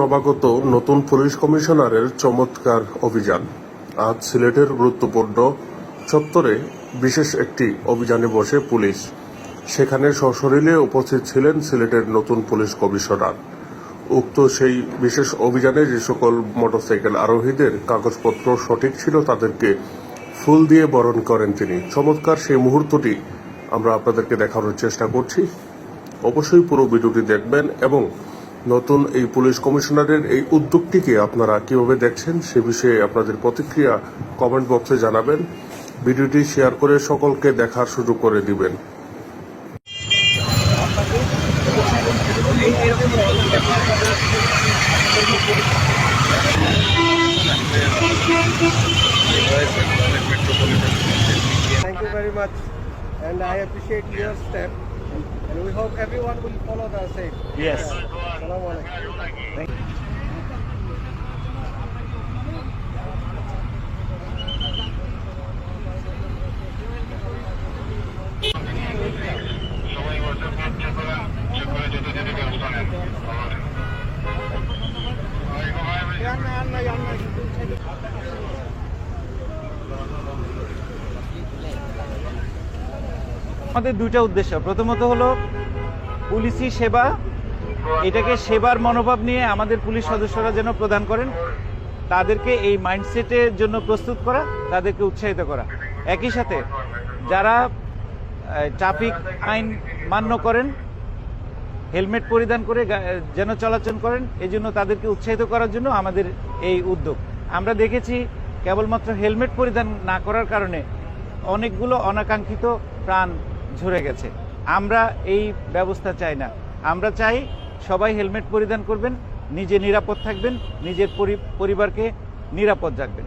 নবাগত নতুন পুলিশ কমিশনারের চমৎকার অভিযান। আজ সিলেটের গুরুত্বপূর্ণ চত্বরে বিশেষ একটি অভিযানে বসে পুলিশ। সেখানে সশরীরে উপস্থিত ছিলেন সিলেটের নতুন পুলিশ কমিশনার। উক্ত সেই বিশেষ অভিযানে যে সকল মোটরসাইকেল আরোহীদের কাগজপত্র সঠিক ছিল তাদেরকে ফুল দিয়ে বরণ করেন তিনি। চমৎকার সেই মুহূর্তটি আমরা আপনাদেরকে দেখানোর চেষ্টা করছি। অবশ্যই পুরো ভিডিওটি দেখবেন এবং নতুন এই পুলিশ কমিশনারের এই উদ্যোগটিকে আপনারা কীভাবে দেখছেন সে বিষয়ে আপনাদের প্রতিক্রিয়া কমেন্ট বক্সে জানাবেন। ভিডিওটি শেয়ার করে সকলকে দেখার সুযোগ করে দিবেন। Thank you very much, and I appreciate your step. And we hope everyone will follow the same. Yes. Assalamu alaikum. আমাদের দুইটা উদ্দেশ্য। প্রথমত হলো পুলিশি সেবা। এটাকে সেবার মনোভাব নিয়ে আমাদের পুলিশ সদস্যরা যেন প্রদান করেন, তাদেরকে এই মাইন্ডসেটের জন্য প্রস্তুত করা, তাদেরকে উৎসাহিত করা। একই সাথে যারা ট্রাফিক আইন মান্য করেন, হেলমেট পরিধান করে যেন চলাচল করেন এই জন্য তাদেরকে উৎসাহিত করার জন্য আমাদের এই উদ্যোগ। আমরা দেখেছি কেবলমাত্র হেলমেট পরিধান না করার কারণে অনেকগুলো অনাকাঙ্ক্ষিত প্রাণ ঝরে গেছে। আমরা এই ব্যবস্থা চাই না। আমরা চাই সবাই হেলমেট পরিধান করবেন, নিজে নিরাপদ থাকবেন, নিজের পরিবারকে নিরাপদ রাখবেন।